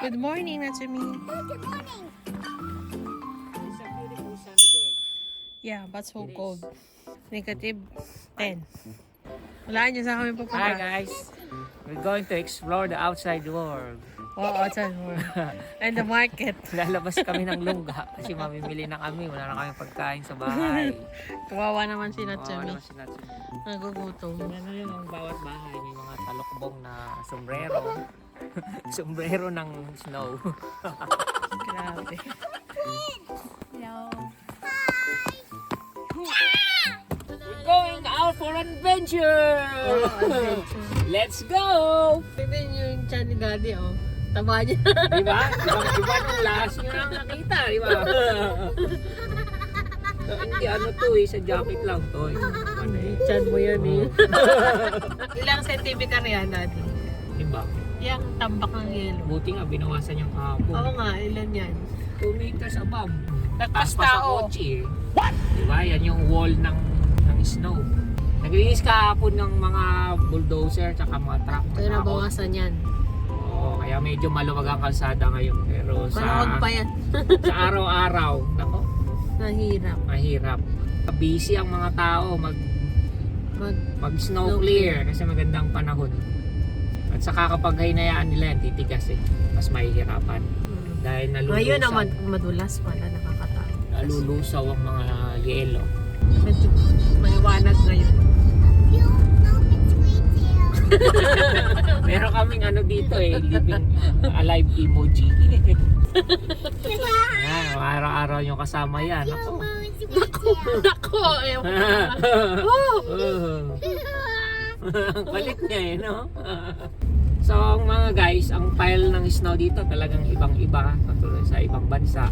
Good morning, Natsumi. Good morning. It's a beautiful day. Yeah, but so It cold. Negative 10. Wala niyo sa kami Hi pupunta. guys! We're going to explore the outside world. Oo, outside world. And the market. Lalabas kami ng lungga kasi mamimili na kami. Wala na kami pagkain sa bahay. Kawawa naman si Natsumi. naman si Natsu. Nagugutom. Ano yun ang bawat bahay. May mga talokbong na sombrero. sombrero ng snow. Grabe. We're going out for adventure! Let's go! Tignan niyo yung chan ni Daddy, oh. Taba niya. Di ba? Iba nung last nyo lang nakita, di ba? So, hindi ano to eh, sa jacket lang to eh. Ano eh. chan mo yan, eh. Ilang centimeter yan, Daddy? Yung tambak ng yelo. Buti nga binawasan yung kahapon. Oo nga, ilan yan? 2 meters above. Lagpas Taas pa sa tao. kotse eh. Di ba? Yan yung wall ng, ng snow. Naglinis kahapon ng mga bulldozer tsaka mga truck. Kaya nabawasan yan. Oo, kaya medyo maluwag ang kalsada ngayon. Pero sa, Maluwag pa yan. sa araw-araw, nako, Nahirap. mahirap. Busy ang mga tao mag Mag pag snow Snow clear kasi magandang panahon. At saka kapag hinayaan nila yan, titigas eh. Mas mahihirapan. Dahil nalulusaw, Ngayon naman, madulas pala, nakakatakot. nalulusaw ang mga yelo. Medyo maliwanag ngayon. Meron kaming ano dito eh, living alive emoji. Ayan, araw-araw yung kasama yan. Ako. Nako! Ang Balik niya eh, no? So, ang mga guys, ang pile ng snow dito talagang ibang-iba. Katulad sa ibang bansa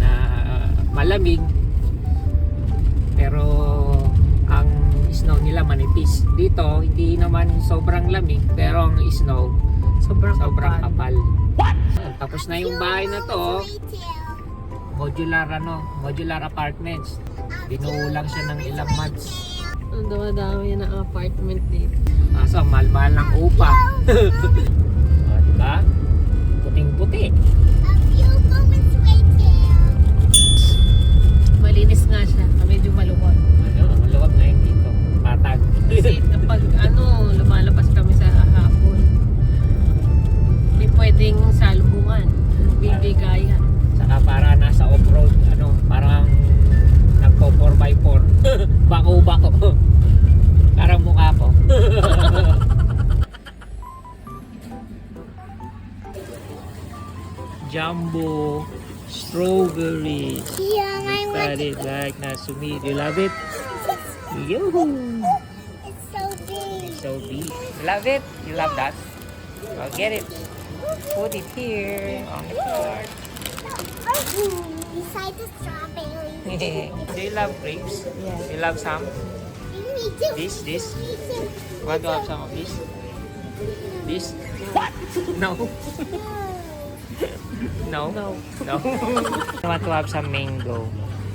na malamig. Pero ang snow nila manipis. Dito, hindi naman sobrang lamig. Pero ang snow, sobrang, sobrang kapal. kapal. Tapos na yung bahay na to. Modular ano, modular apartments. Binuulang siya ng ilang months. Ang dami ng apartment dito. Kaso, mahal-mahal ng upa. o, diba? Puting-puti. Strawberries. Yeah, I Got want it like Nasumi. You love it? Yoo-hoo! It's so big. So big. You love it? You love that? I'll get it. Put it here on the floor. Beside the strawberry. Do you love grapes? Yes. You love some? This, this? Want to have some of this? This? What? No. No? No. No. I want to have some mango.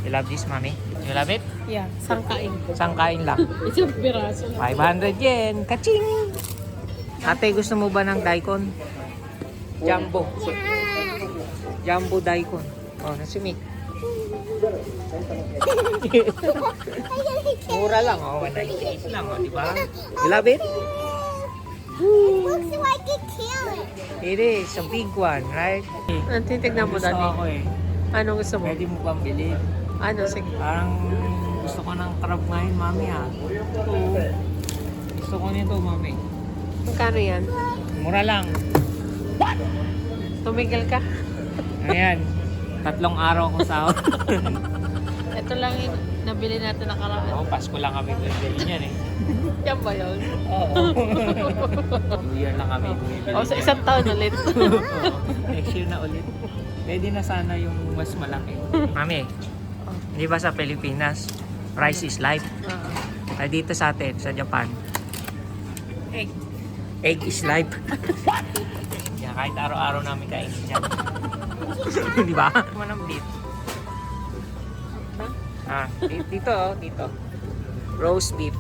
You love this, mommy? You love it? Yeah, sangkain. Sangkain lang. Isang piraso lang. 500 yen. Kaching! Ate, gusto mo ba ng daikon? Jumbo. Jumbo daikon. Oh, nasumik. Mura lang, oh. 198 lang, oh, di ba? You love it? It looks like a carrot. It is a big one, right? Ang titignan mo Gusto dati. ako eh. Anong gusto mo? Pwede mo bang bilhin? Ano? Sige. Parang gusto ko ng crab ngayon, mami ha. Gusto ko nito, mami. Magkano yan? Mura lang. Tumigil ka? Ayan. Tatlong araw ko sa Ito lang yung nabili natin nakaraan. Oo, Pasko lang kami bibili niyan eh. Yan ba yun? Oo. New Year lang kami bumibili. O sa isang taon ulit. Oo. Next year na ulit. Pwede na sana yung mas malaki. Mami, di ba sa Pilipinas, rice is life? Ay dito sa atin, sa Japan, egg. Egg is life. Kaya kahit araw-araw namin kainin yan. di ba? Manang beef. Ah, di- dito oh, dito. Roast beef.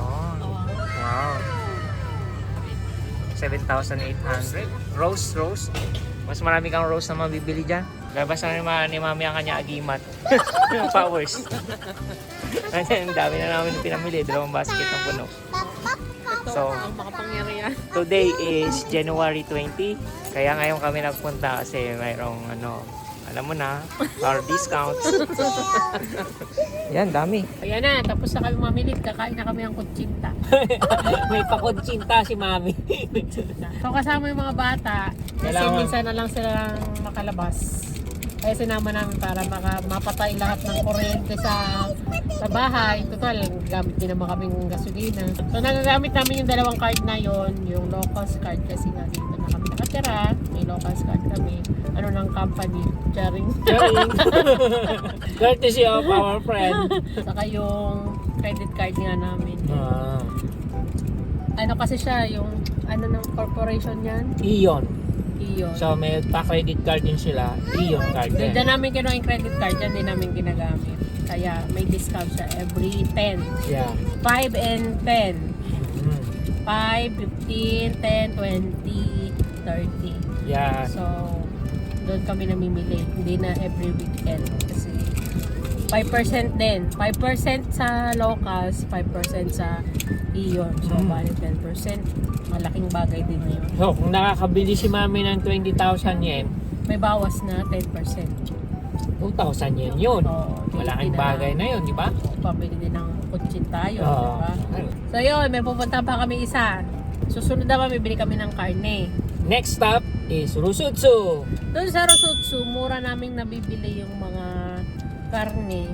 Yun. Wow. 7,800. Roast, roast. Mas marami kang rose na mabibili dyan. Labas na ni, ma- ni mami ang kanya agimat. Powers. Ang dami na namin pinamili. Dalawang basket ng puno. So, today is January 20. Kaya ngayon kami nagpunta kasi mayroong ano, alam mo na, our discounts. Yan, dami. Ayan na, tapos na kami mamili. Kakain na kami ang kutsinta. May pakutsinta si mami. So kasama yung mga bata, kasi Kailangan- minsan na lang sila lang makalabas. Kaya sinama namin para maka, mapatay lahat ng kuryente sa sa bahay. Total, gamit din naman kaming gasolina. So nagagamit namin yung dalawang card na yon yung low cost card kasi nga dito na kami nakatira. May cost card kami. Ano ng company, Charing. Courtesy of our friend. Saka yung credit card nga namin. Ah, Ano kasi siya, yung ano ng corporation yan? Ion. Iyon. So may pa-credit card din sila. Ion card din. Diyan namin kinuha yung credit card, dyan din namin ginagamit. Kaya may discount siya every 10. Yeah. 5 and 10. Mm. 5, 15, 10, 20, 30. Yeah. So, doon kami namimili. Hindi na every weekend. Kasi 5% din. 5% sa locals, 5% sa Ion. So, Mm. bali 10%. Malaking bagay din yun. So, kung nakakabili si mami ng 20,000 yen, May bawas na 10%. 2,000 yen yun. Oo, Malaking hindi na- bagay na yun, di ba? pabili din ng kutsin tayo, Oo. di ba? So yun, may pupunta pa kami isa. Susunod naman, bibili kami ng karne. Next stop is Rusutsu. Doon sa Rosutsu, mura naming nabibili yung mga karne.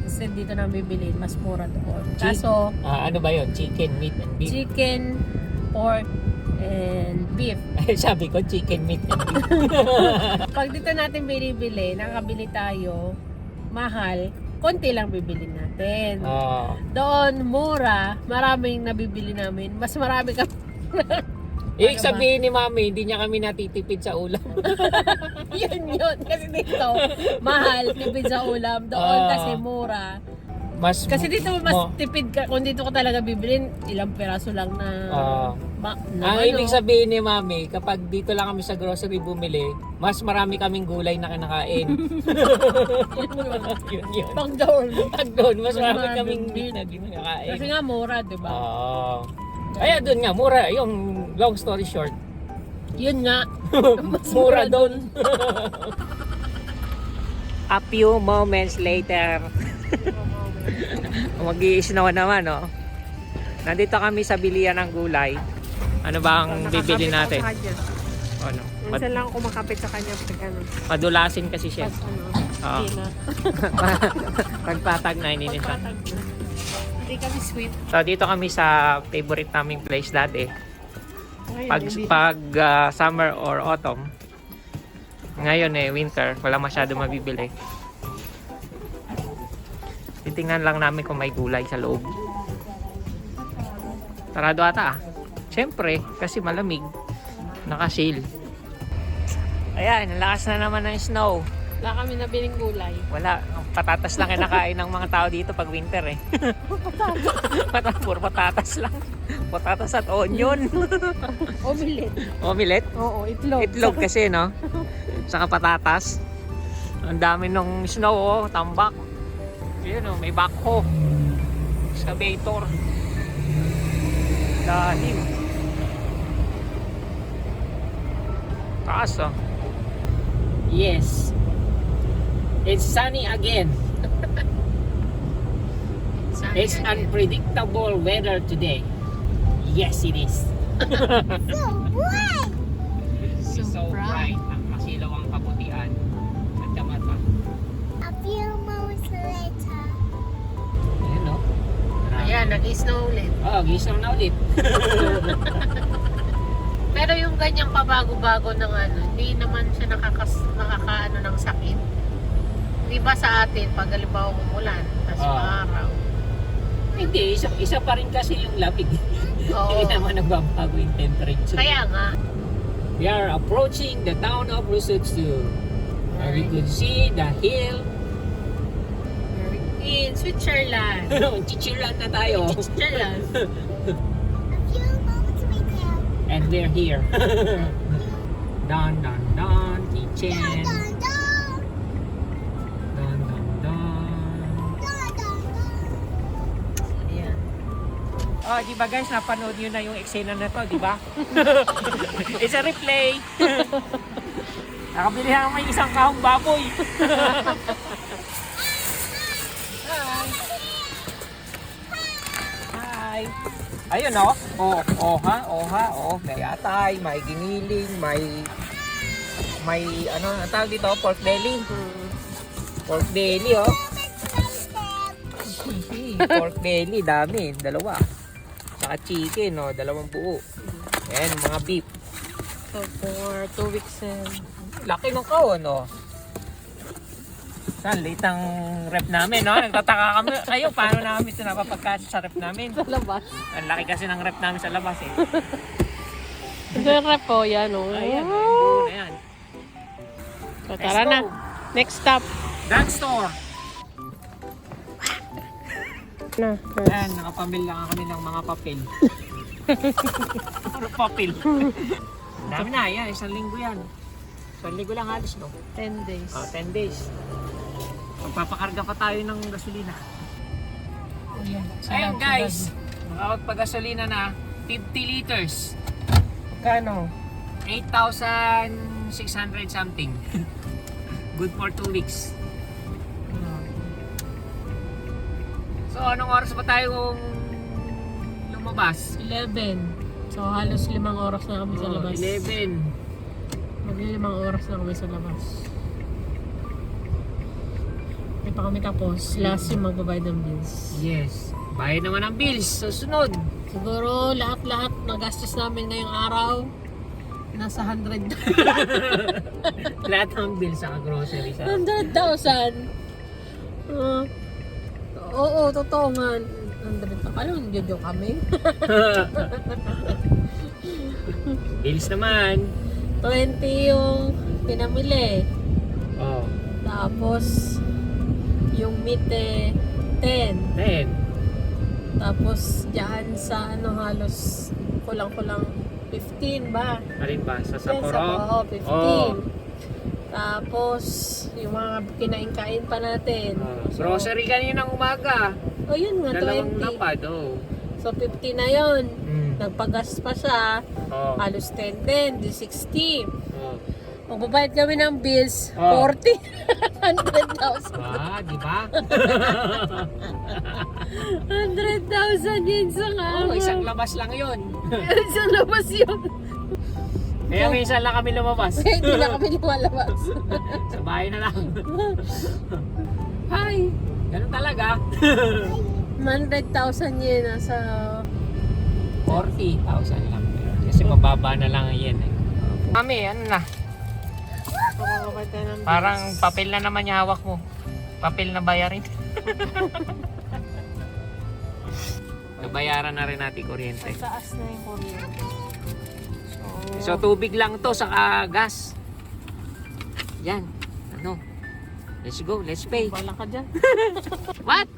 Kasi dito na bibili, mas mura doon. Chi- Kaso, Ah, ano ba yun? Chicken, meat, and beef. chicken, pork, and beef. Sabi ko, chicken, meat, and beef. Pag dito natin binibili, nakabili tayo, mahal, konti lang bibili natin. Ah, Doon, mura, maraming nabibili namin. Mas marami ka ibig Ano ba? sabihin ni mami, hindi niya kami natitipid sa ulam. yun yun. Kasi dito, mahal, tipid sa ulam. Doon Ah. kasi mura. Mas, Kasi dito mas mo- tipid ka. Kung dito ka talaga bibilin, ilang peraso lang na... Ah. ma- Ang na ano. ibig sabihin ni Mami, kapag dito lang kami sa grocery bumili, mas marami kaming gulay na kinakain. yun yun. Pag doon. Pag doon, mas marami kaming meat na kinakain. Kasi nga mura, di ba? Oo. Kaya doon nga, mura. Yung long story short, Yun nga. Mas mura doon. A few moments later, mag na naman, no? Nandito kami sa bilian ng gulay. Ano ba ang bibili natin? Ano? Minsan lang ako makapit sa kanya pag ano. madulasin kasi siya. Pas ano. Oo. Hindi na. Pagpatag na. Pagpatag na. Hindi kami sweet. So dito kami sa favorite naming place dati. Pag hindi. pag ah, summer or autumn. Ngayon eh winter, wala masyado mabibili. Titingnan lang namin kung may gulay sa loob. Sarado ata ah. Siyempre, kasi malamig. Naka-seal. Ayan, lakas na naman ng snow. Wala kami nabiling gulay. Wala, patatas lang kinakain ng mga tao dito pag winter eh. Patatas, puro patatas lang. Patatas at onion. Omelette. Omelette. Oo, itlog. Itlog kasi, no? Saka patatas. Ang dami ng snow, oh, tambak. Yun, oh, may backhoe. Excavator. Dahil. Taas, oh. Yes. It's sunny again. It's unpredictable weather today. Yes, it is. So bright. So, so bright. Ang masilaw ang kabutihan. At kamata. A few moments later. Ayan, no? Ayan, nag-snow ulit. Oh, gising na ulit. Pero yung ganyang pabago-bago ng ano, hindi naman siya nakakas, nakakaano ng sakit. Di ba sa atin, pag halimbawa umulan, tapos Oo. maaraw. Hindi, isa, isa pa rin kasi yung lamig. Oo. Hindi naman nagbabago yung temperature. Kaya nga, We are approaching the town of Rusutsu. And we could see the hill. in Switzerland. Chichiran na tayo. Switzerland. And we're here. Dun, dun, kitchen. Oh, di ba guys, napanood nyo na yung eksena na to, di ba? It's a replay. Nakabili ako may isang kahong baboy. Hi. Hi. Ayun oh. Oh, oh ha, oh ha, oh. May atay, may giniling, may may ano, ang tawag dito, pork belly. Pork belly oh. pork belly, dami, dalawa. Saka chicken, no, dalawang buo. Ayan, mga beef. So, for two weeks and... Laki ng kaon, no. Saan, late ang rep namin, no? Nagtataka kami, kayo, paano namin ito napapagkasya sa rep namin? Sa labas. Ang laki kasi ng rep namin sa labas, eh. Ito yung rep po, yan o. Ayan, buo na yan. So, tara Let's na. go. Next stop. Drugstore. Na. Ayan, nakapamil lang kami ng mga papel. Ano papel? Dami na, yan, isang linggo yan. Isang linggo lang halos, no? 10 days. Oh, 10 days. Magpapakarga pa tayo ng gasolina. Ayan. Ayun guys, makapagpagasolina na 50 liters. Kano? 8,600 something. Good for 2 weeks. So anong oras ba tayo lumabas? 11. So, halos limang oras na kami sa Oh, labas. 11. Maglilimang oras na kami sa labas. Hindi pa kami tapos. Last yung magbabayad ng bills. Yes. Bayad naman ang bills. Susunod. Siguro lahat-lahat na gastos namin ngayong araw nasa 100 Lahat ng bills sa grocery sa 100,000. Uh, oo, totoo nga. 100 Ano, hindi joke kami. bills naman. 20 yung pinamili. Oh, Tapos, yung meat eh, 10. 10. Tapos, dyan sa ano halos kulang-kulang 15 ba? Alin ba? Sa Yan, sa Sapporo? oo, 15. Oh. Tapos, yung mga kinain-kain pa natin. Oh, grocery kaninang umaga. Oh, yun nga, Dalawang 20. lapad, oh. So, 50 na yun. Mm. Nagpagas pa siya. Oh. Halos 10-10, di 60. oh. Magbabayad kami ng bills, Oh. 40. 100,000. Ah, di ba? 100,000 yun sa oh, isang labas lang yun. isang labas yun. Kaya minsan lang kami lumabas. Hindi na kami lumalabas. Sa bahay na lang. Hi! Ganun talaga. 100,000 yun nasa 40,000 lang. Kasi mababa na lang yan eh. Mami, ano na? Parang papel na naman yung hawak mo. Papel na bayarin. Nabayaran na rin natin kuryente. Taas na yung kuryente. So tubig lang to saka gas. Yan. Ano? Let's go, let's pay. Bala ka dyan. What?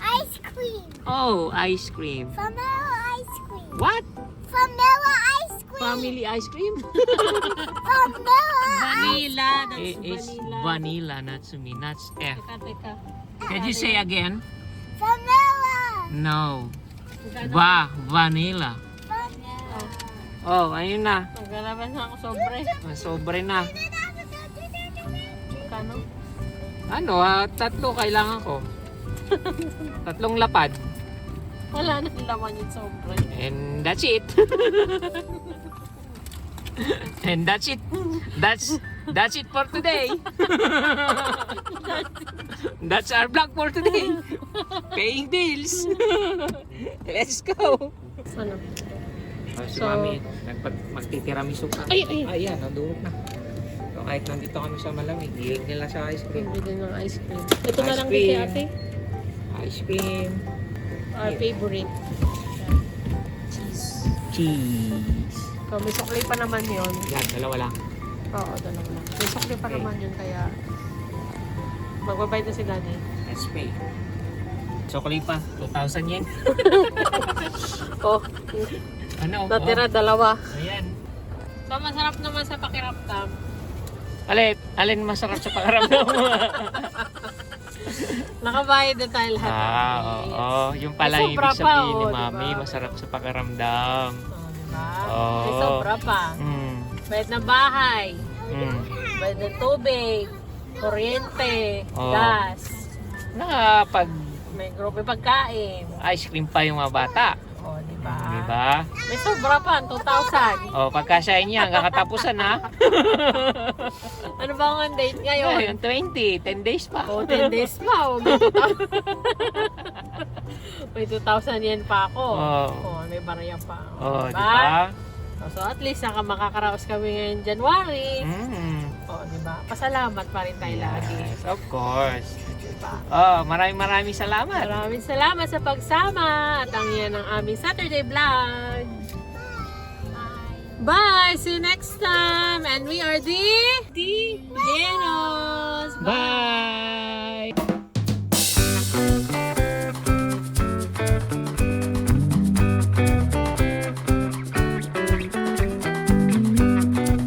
Ice cream. Oh, ice cream. Vanilla ice cream. What? Vanilla ice cream. Family ice cream? Vanilla. vanilla. That's It is vanilla. vanilla, not sumi, not F. Teka, teka. Can you say again? Vanilla. No. Va, vanilla. Vanilla. Oh, ayun na. Maglalabas na ako sobre. Ah, Sobre na. Kano? Ano, ah, tatlo kailangan ko. Tatlong lapad. Wala nang laman yung sobre. And that's it. And that's it. That's that's it for today. that's our vlog for today. Paying bills. Let's go. Ano? Oh, si So- Mami, nagpag magtitiramisu ka. Ay, ay. Ayan, nadurog na. So, kahit nandito kami sa malamig, hilig nila sa ice cream. Bibili ng ice cream. Ito na Ice lang din kay cream. ate. Ice cream. Our favorite. Cheese. Cheese. So, may sukli pa naman yun. Yan, dalawa lang. Oo, dalawa lang. May sukli pa Okay. naman yun, kaya magbabayad na si daddy. Let's pay. Chocolate pa, 2,000 yen. Oh, Ano? natira dalawa. Oh, ayan. So, masarap naman sa pakiramdam. Alin, alin masarap sa pakaramdam mo? Nakabayad na tayo lahat. ah, oo. Yung pala yung ibig sabihin pa, ni oh, Mami, diba? masarap sa pakaramdam. Oh, diba? Oo. May sobra pa. Mm. Bayad ng bahay, Mm. bayad ng tubig, kuryente, Oo. gas, Nakapag may grupo pagkain. ice cream pa yung mga bata. O, di ba? Di ba? May sobra pa, 2,000. O, pagkasyahin niya, hanggang katapusan ha. Ano ba ang date ngayon? Ngayon, 20, 10 days pa. O, 10 days pa. O, may 2,000. may 2,000 yen pa ako. Oo. O, may barya pa. O, di diba? ba? O, So, at least, naka makakaraos kami ngayon January. Mm. O, di ba? Pasalamat pa rin tayo lagi. Yes, of course pa. Oh, maraming maraming salamat. Maraming salamat sa pagsama at ang yan ang aming Saturday vlog. Bye! Bye. See you next time! And we are the... The Nenos! Bye! Bye.